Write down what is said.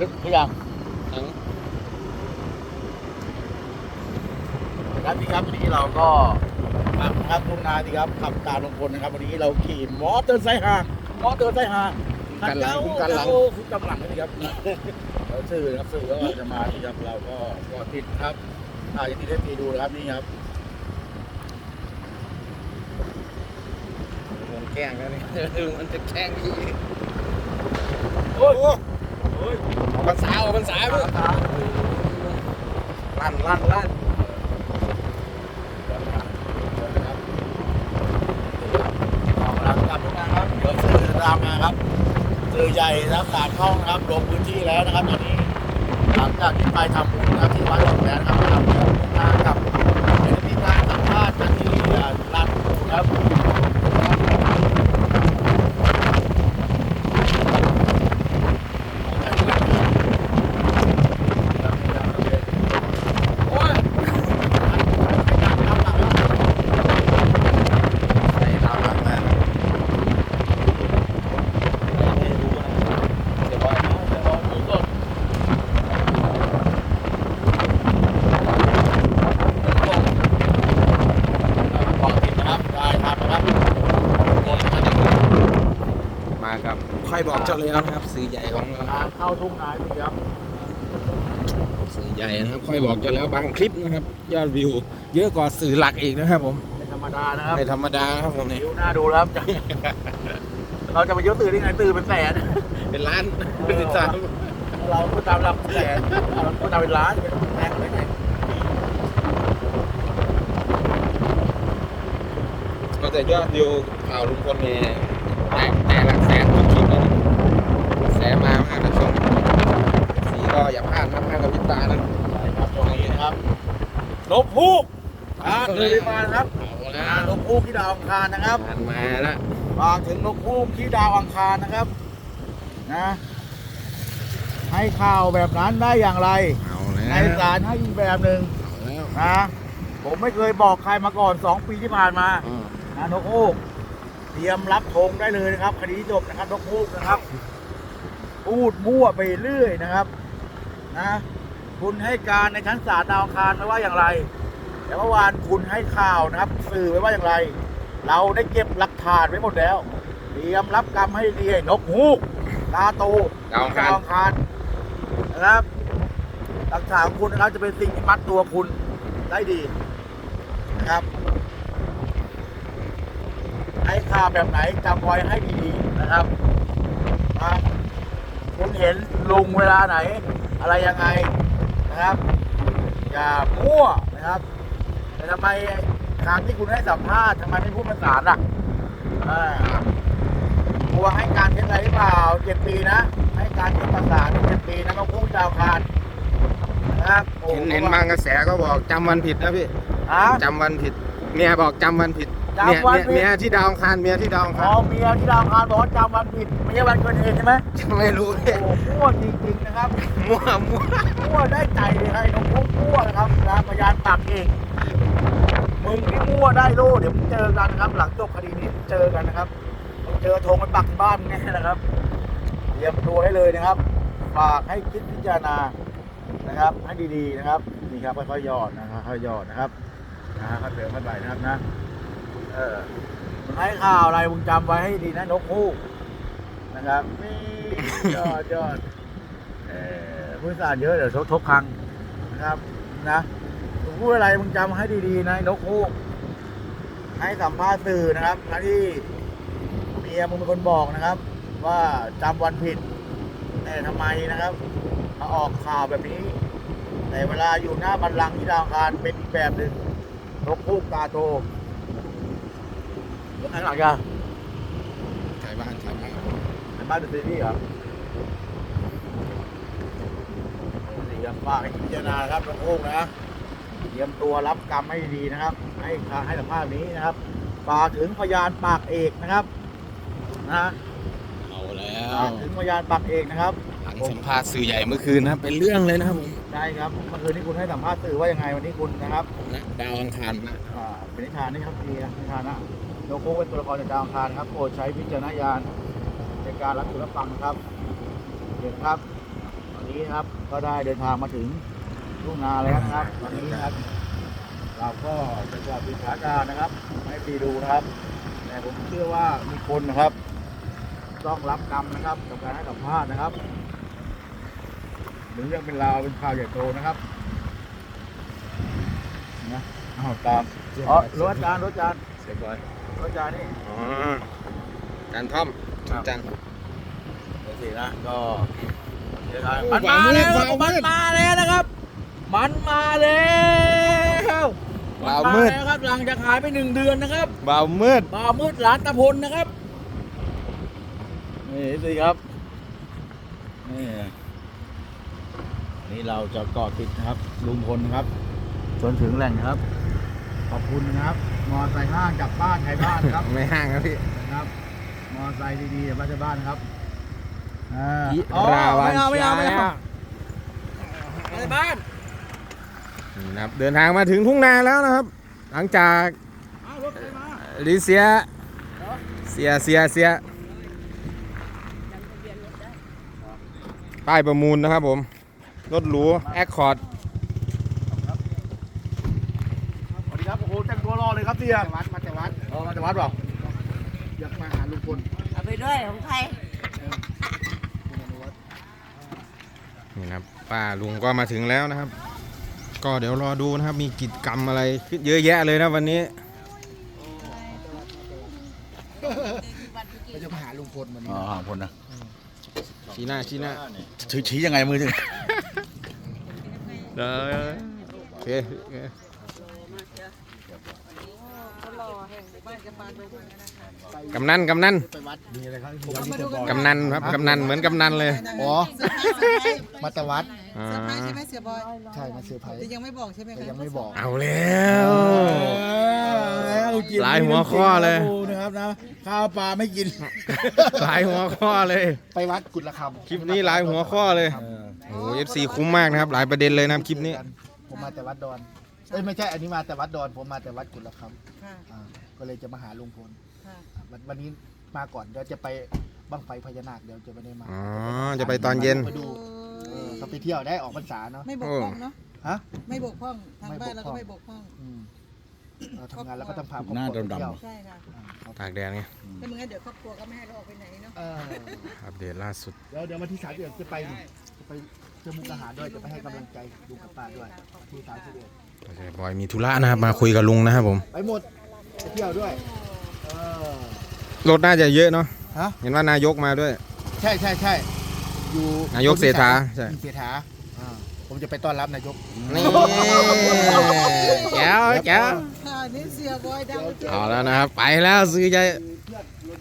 นึกทุกอย่างทั้งครับพี่ครับวันนี้เราก็ขับนะครับทุ่งนาดีครับขับตามลงพลนะครับ วันนี้เราขี่มอเตอร์ไซค์ห่างมอเตอร์ไซค์ห่างกันหลังคุ้มกันหลังคุ้มกันหลังนะครับเราสื่อนะครับสื่อว่าจะมาที่ครับเราก็ก็ติดครับอาจจะติดให้ปีดูนะครับนี่ครับมันแกล้งกันนี่มันจะแกล้งพี่โอ้ ยเอาภาษาเอาภาษาเพื่อลั่นลั่นลั่นออกแล้วกลับทุกงานครับเดี๋ยวสื่อตามมาครับสื่อใหญ่นะครับสามช่องนะครับลงพื้นที่แล้วนะครับตอนนี้หลังจากที่ไปทำบุญนะครับที่วัดหลวงแล้วนะครับทำบุญงานกับเป็นพิธีการสัมภาษณ์กันที่ลานปูครับโอ้ย ใส่ตามหลังมาเดี๋ยวว่า มา ครับค่อยบอกเจ้าแล้วนะครับ สื่อใหญ่ของเรา เข้าทุ่งนาพี่ครับสื่อใหญ่นะครับ ค่อยบอกเจ้าแล้วบางคลิปนะครับ ยอดวิว เยอะกว่าสื่อหลักอีกนะครับผมเป็นธรรมดานะครับไม่ธรรมดาครับผมนี่วิวน่าดูแล้วครับ เราจะไปยกตื่นได้ไงตื่นเป็นแสน เป็นล้านเออเป็นสามเราพูดตามหลักแสนเราพูดตามเป็นล้านเป็นแสนได้ไงก็แต่ยอดวิวข่าวลุงพลเนี่ยแต่แต่หลักแสนทุกคลิปแล้วนะแสนมามากนะช่วงสีก็อย่าพลาดนะพลาดกับพิตานะ ใช่ครับตรงนี้นะครับนกฮูกอ่า เลยมานะครับเอาแล้อ่าวนกฮูกที่ดาวอังคารนะครับงานมาแล้วฝากถึงนกฮูกที่ดาวอังคารนะครับนะ ให้ข่าวแบบนั้นได้อย่างไรเอาแล้วในสารให้อีกแบบหนึ่งเอาแล้วนะผมไม่เคยบอกใครมาก่อนสองปีที่ผ่านมาอืมนะนกฮูกเตรียมรับธงได้เลยนะครับคดีจบนะครับนกฮูกนะครับ พูดมั่วไปเรื่อยนะครับ นะ คุณให้การในชั้นศาลดาวอังคารไม่ว่าอย่างไร แต่เมื่อวานคุณให้ข่าวนะครับ สื่อไว้ว่าอย่างไร เราได้เก็บหลักฐานไว้หมดแล้ว เตรียมรับกรรมให้ดีนกฮูกตาโตดาวอังคารดาวอังคารนะครับ หลักฐานของคุณนะครับจะเป็นสิ่งที่มัดตัวคุณได้ดีนะครับ ให้ข่าวแบบไหนจำไว้ให้ดีๆนะครับนะคุณเห็นลุงเวลาไหน อะไรยังไงนะครับ อย่ามั่วนะครับ แต่ทำไมครั้งที่คุณให้สัมภาษณ์ทำไมไม่พูดภาษาล่ะอ่ากลัวให้การเท็จอะไรหรือเปล่าเจ็ดปีนะ ให้การเท็จภาษาเจ็ดปีนะต้องพุ่งดาวคารนะครับโอ้เห็นเห็นบางกระแสก็บอกจำวันผิดนะพี่ฮะจำวันผิดเมียบอกจำวันผิด จำเมียวันเมียผิดเมียที่ดาวอังคารเมียที่ดาวอังพคารอเมียที่ดาวคารบอกว่าจำวันผิดไม่ใช่วันเกิดเหตุใช่ไหมไม่รู้โอ้พี่โหมั่วจริงๆนะครับมั่วมั่วมั่วได้ใจเลยครับไอ้น้องพวกมั่วนะครับนะพยานปากเองมึงที่มั่วได้โล่เดี๋ยวมึงเจอกันนะครับ หลังจบคดีนี้เจอกันนะครับมึงเจอธงมันปักที่บ้านมึงแน่นะครับเตรียมตัวให้เลยนะครับฝากให้คิดพิจารณานะครับ ให้ดีๆนะครับนี่ครับค่อยๆหยอดนะครับค่อยๆหยอดนะครับนะค่อยเปลี่ยนค่อยไปนะครับนะ เออมึงให้ข่าวอะไรมึงจำไว้ให้ดีนะนกฮูกนะครับนี่ยอดยอดเออผู้สารเยอะเดี๋ยวทบทบครังนะครับนะมึงพูดอะไรมึงจำให้ดีๆนะนกฮูกให้สัมภาษณ์สื่อนะครับทั้งที่เมียมึงเป็นคนบอกนะครับ ว่าจำวันผิด แต่ทำไมนะครับมาออกข่าวแบบนี้ แต่เวลาอยู่หน้าบัลลังก์ที่ดาวคารเป็นอีกแบบหนึ่งนกฮูกตาโต แล้วข้างหลังอะถ่ายบ้านถ่ายบ้านเป็นบ้านดูซีรีส์เหรอนี่ครับฝากให้พิจารณาครับนกฮูกนะ เตรียมตัวรับกรรมให้ดีนะครับ ให้ให้สัมภาษณ์นี้นะครับฝากถึงพยานปากเอกนะครับนะเอาแล้ฝากถึงพยานปากเอกนะครับ หลังสัมภาษณ์สื่อใหญ่เมื่อคืนนะครับเป็นเรื่องเลยนะครับผมใช่ครับเมื่อคืนนี้คุณให้สัมภาษณ์สื่อว่ายังไงวันนี้คุณนะครับนะดาวอังคารนะอ่าเป็นนิทานนี่ครับดีนะนิทานนะ โลโก้เป็นตัวละครในดาวอังคารนครับโปรดใช้วิจารณญาณในการรับชมรับฟังนะครับเห็นครับเอานี้นะครับก็ได้เดินทางมาถึงทุ่งนาแล้วนะครับ ตอนนี้นะครับ เราก็จะจอดดูสถานการณ์นะครับ ให้ปีดูนะครับ แต่ผมเชื่อว่ามีคนนะครับ ต้องรับกรรมนะครับกับการให้สัมภาษณ์นะครับหรือเรื่องเป็นราวเป็นข่าวใหญ่โตนะครับนะเอาตามอ๋อรถอาจารย์รถอาจารย์เสร็จก่อน รถอาจารย์นี่อ๋อการท่อมครับจันเดี๋ยวสินะก็เดี๋ยวนะโอ้มันฝ่ามามืดแล้วฝ่ามืดมันมาแล้วนะครับ มันมาแล้วบ่าวมืดนแล้วครับหลังจากหายไปหนึ่งเดือนนะครับเบามืดบ่าวมืดหลานตะพลนะครับนี่สิครับนี่นี่เราจะเกาะติดนะครับลุงพลนะครับ จนถึงแหล่งนะครับ ขอบคุณนะครับ มอไซค์ห้างจากบ้านไทยบ้านครับ ไม่ห่างครับพี่ นะครับ มอไซค์ดีๆจากบ้านไทยบ้านครับอ่าอิอ๋อราวันไม่เอาไม่เอาไม่เอาชาไทยบ้านนี่นะครับ เดินทางมาถึงทุ่งนาแล้วนะครับ หลังจากเอารถใครมาลิเซีย เสียเสียเสียป้ายประมูลนะครับผม รถหรูแอคคอร์ด สวัสดีครับโอ้โหแต่งตัวรอเลยครับเสียวัดมาแต่วัดอ๋อมาแต่วัดเปล่าอยากมาหาลุงพลเอาไปด้วยของใครนี่นะครับป้าลุงก็มาถึงแล้วนะครับ ก็เดี๋ยวรอดูนะครับ มีกิจกรรมอะไรขึ้นเยอะแยะเลยนะวันนี้เราจะมาหาลุงพลวันนี้อ๋อหาพลนะชี้หน้าชี้หน้าชี้ชี้ยังไงมือถึงเด้อโอเคโอเค กำนันกำนันไปวัดมีอะไรครับกำนันครับกำนันเหมือนกำนันเลยอ๋อมาแต่วัดอ่าเซอร์ไพรส์ใช่ไหมเสียบอยใช่มาเซอร์ไพรส์แต่ยังไม่บอกใช่ไหมแต่คะยังไม่บอกเอาแล้วกินหลายหัวข้อเลยนะครับนะข้าวปลาไม่กิน หลายหัวข้อเลย ไปวัดกุฎละคำคลิปนี้หลายหัวข้อเลยโอ้เอฟซีคุ้มมากนะครับ หลายประเด็นเลยนะครับคลิปนี้ ผมมาแต่วัดดอนเอ้ยไม่ใช่อันนี้มาแต่วัดดอนผมมาแต่วัดกุฎละคค่ะำอ่า ก็เลยจะมาหาลุงพลค่ะอ่าวันวันนี้มาก่อนเดี๋ยวจะไปบังไฟพญานาคเดี๋ยวจะไม่ได้มาอ๋อจะไปตอนเย็นมาดูเออเขาไปเที่ยวได้ออกพรรษาเนาะ ไม่บกพร่องเนาะฮะไม่บกพร่องทางไม่บ้านเราบกพร่ก็องไม่บกพร่อง อืมเราทำงานแล้วก็ต้องพาครอบครัวไปเที่ยวใช่ค่ะอ่าครับตากแดดไงถ้ามึงั้นเดี๋ยวครอบครัวก็ไม่ให้เราออกไปไหนเนาะเอออัปเดตล่าสุด เดี๋ยวเดี๋ยววันที่สามเอ็ดจะไปนี่จะไปเชื่อมุกอาหารด้วยจะไปให้กำลังใจลุงกับป้าด้วยที่สามสิบเอ็ดบอยมีธุระนะครับมาคุยกับลุงนะครับผม ไปหมด ไปเที่ยวด้วยเออรถน่าจะเยอะเนาะฮะเห็นว่านายกมาด้วย ใช่ใช่ใช่อยู่นายกเศรษฐาใช่ เศรษฐาอ่าผมจะไปต้อนรับนายก นี่แก้วแก้วค่ะนี่เสียบอยดัง เอาแล้วนะครับ ไปแล้วซื้อใจเ